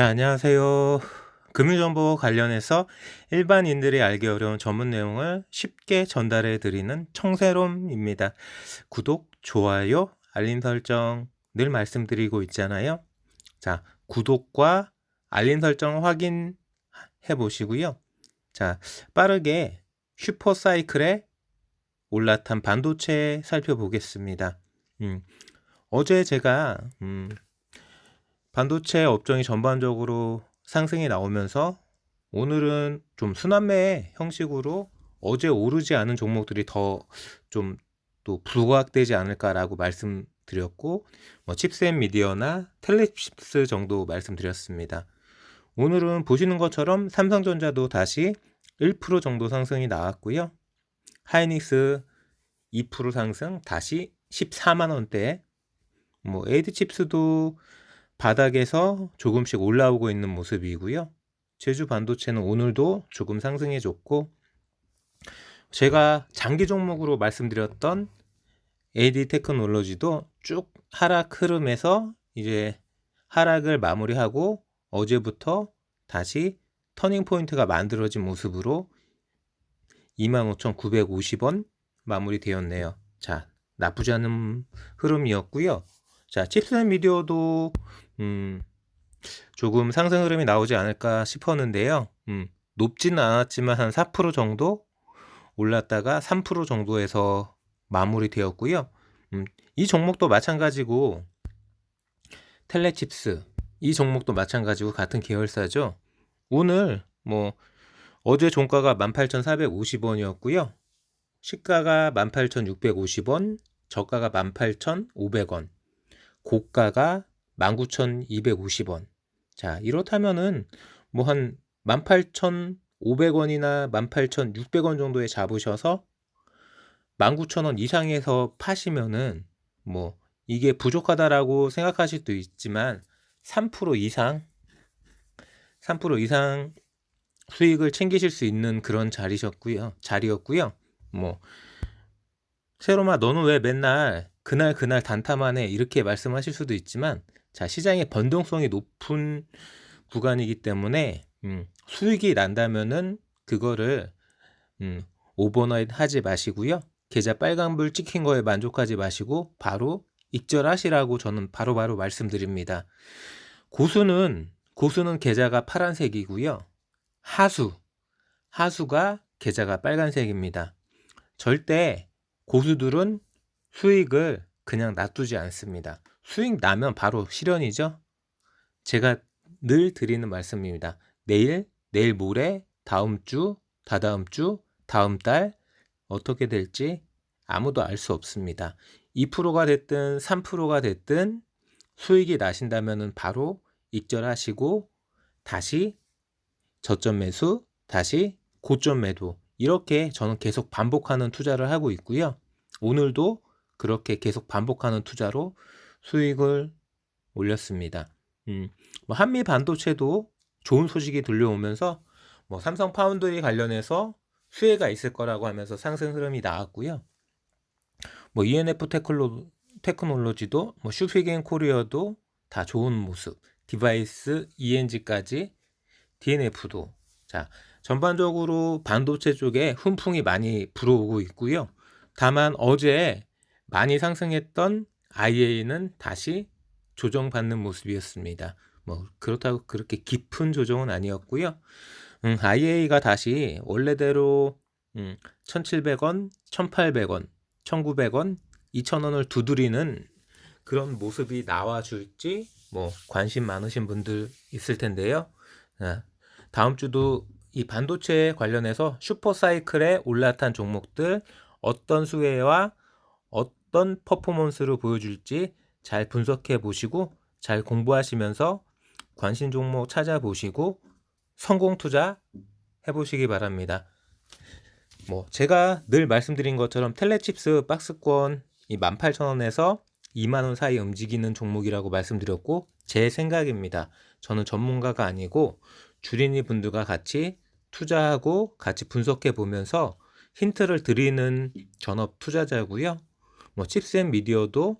자, 안녕하세요. 금융정보 관련해서 일반인들이 알기 어려운 전문 내용을 쉽게 전달해 드리는 청세롬입니다. 구독, 좋아요, 알림 설정 늘 말씀드리고 있잖아요. 자, 구독과 알림 설정 확인해 보시고요. 자, 빠르게 슈퍼 사이클에 올라탄 반도체 살펴보겠습니다. 음, 어제 제가 음, 반도체 업종이 전반적으로 상승이 나오면서 오늘은 좀 순환매 형식으로 어제 오르지 않은 종목들이 더 좀 또 부각되지 않을까라고 말씀드렸고 뭐 칩셋 미디어나 텔레칩스 정도 말씀드렸습니다. 오늘은 보시는 것처럼 삼성전자도 다시 1% 정도 상승이 나왔고요. 하이닉스 2% 상승 다시 14만 원대. 뭐 에이드 칩스도 바닥에서 조금씩 올라오고 있는 모습이고요. 제주 반도체는 오늘도 조금 상승해 줬고 제가 장기 종목으로 말씀드렸던 AD 테크놀로지도 쭉 하락 흐름에서 이제 하락을 마무리하고 어제부터 다시 터닝 포인트가 만들어진 모습으로 25,950원 마무리되었네요. 자, 나쁘지 않은 흐름이었고요. 자, 칩셋 미디어도 음, 조금 상승 흐름이 나오지 않을까 싶었는데요. 음, 높지는 않았지만 한 4% 정도 올랐다가 3% 정도에서 마무리되었고요. 음, 이 종목도 마찬가지고 텔레칩스 이 종목도 마찬가지고 같은 계열사죠. 오늘 뭐 어제 종가가 18,450원이었고요. 시가가 18,650원, 저가가 18,500원, 고가가 19,250원. 자, 이렇다면은 뭐 한 18,500원이나 18,600원 정도에 잡으셔서 19,000원 이상에서 파시면은 뭐 이게 부족하다라고 생각하실 수도 있지만 3% 이상 3% 이상 수익을 챙기실 수 있는 그런 자리셨고요. 자리였고요. 뭐 세로마 너는 왜 맨날 그날 그날 단타만 해 이렇게 말씀하실 수도 있지만 자 시장의 변동성이 높은 구간이기 때문에 음, 수익이 난다면은 그거를 음, 오버나잇 하지 마시고요. 계좌 빨간불 찍힌 거에 만족하지 마시고 바로 익절하시라고 저는 바로바로 바로 말씀드립니다. 고수는 고수는 계좌가 파란색이고요. 하수 하수가 계좌가 빨간색입니다. 절대 고수들은 수익을 그냥 놔두지 않습니다. 수익 나면 바로 실현이죠. 제가 늘 드리는 말씀입니다. 내일, 내일 모레, 다음 주, 다다음 주, 다음 달 어떻게 될지 아무도 알 수 없습니다. 2%가 됐든 3%가 됐든 수익이 나신다면 바로 익절하시고 다시 저점 매수, 다시 고점 매도 이렇게 저는 계속 반복하는 투자를 하고 있고요. 오늘도 그렇게 계속 반복하는 투자로 수익을 올렸습니다. 음, 뭐 한미 반도체도 좋은 소식이 들려오면서 뭐 삼성 파운드리 관련해서 수혜가 있을 거라고 하면서 상승 흐름이 나왔고요. 뭐 ENF 테크놀로, 테크놀로지도 뭐 슈피겐 코리아도 다 좋은 모습. 디바이스 ENG까지 DNF도 자 전반적으로 반도체 쪽에 훈풍이 많이 불어오고 있고요. 다만 어제 많이 상승했던 IA는 다시 조정받는 모습이었습니다. 뭐 그렇다고 그렇게 깊은 조정은 아니었고요. 음, IA가 다시 원래대로 음, 1,700원, 1,800원, 1,900원, 2,000원을 두드리는 그런 모습이 나와줄지 뭐 관심 많으신 분들 있을 텐데요. 아, 다음 주도 이 반도체 관련해서 슈퍼 사이클에 올라탄 종목들 어떤 수혜와 어떤 퍼포먼스를 보여줄지 잘 분석해 보시고 잘 공부하시면서 관심 종목 찾아보시고 성공 투자 해보시기 바랍니다. 뭐 제가 늘 말씀드린 것처럼 텔레칩스 박스권 이 18,000원에서 2만원 사이 움직이는 종목이라고 말씀드렸고 제 생각입니다. 저는 전문가가 아니고 주린이 분들과 같이 투자하고 같이 분석해 보면서 힌트를 드리는 전업 투자자고요. 뭐 칩셋 미디어도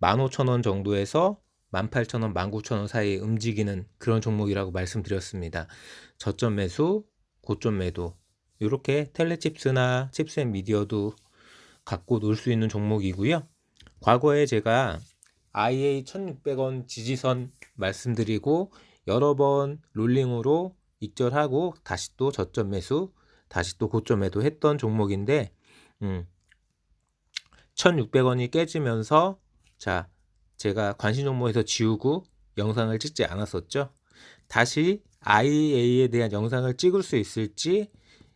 15,000원 정도에서 18,000원, 19,000원 사이에 움직이는 그런 종목이라고 말씀드렸습니다. 저점 매수, 고점 매도. 이렇게 텔레칩스나 칩스앤 미디어도 갖고 놀 수 있는 종목이고요. 과거에 제가 IA 1600원 지지선 말씀드리고 여러 번 롤링으로 익절하고 다시 또 저점 매수, 다시 또 고점 매도 했던 종목인데 음, 1600원이 깨지면서 자, 제가 관심 종목에서 지우고 영상을 찍지 않았었죠. 다시 IA에 대한 영상을 찍을 수 있을지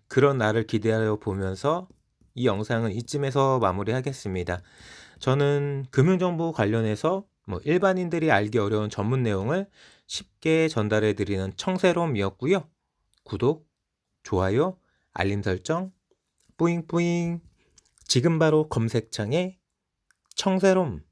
그런 날을 기대하여 보면서 이 영상은 이쯤에서 마무리하겠습니다. 저는 금융정보 관련해서 뭐 일반인들이 알기 어려운 전문 내용을 쉽게 전달해 드리는 청새롬이었고요. 구독, 좋아요, 알림 설정, 뿌잉뿌잉. 지금 바로 검색창에 청새롬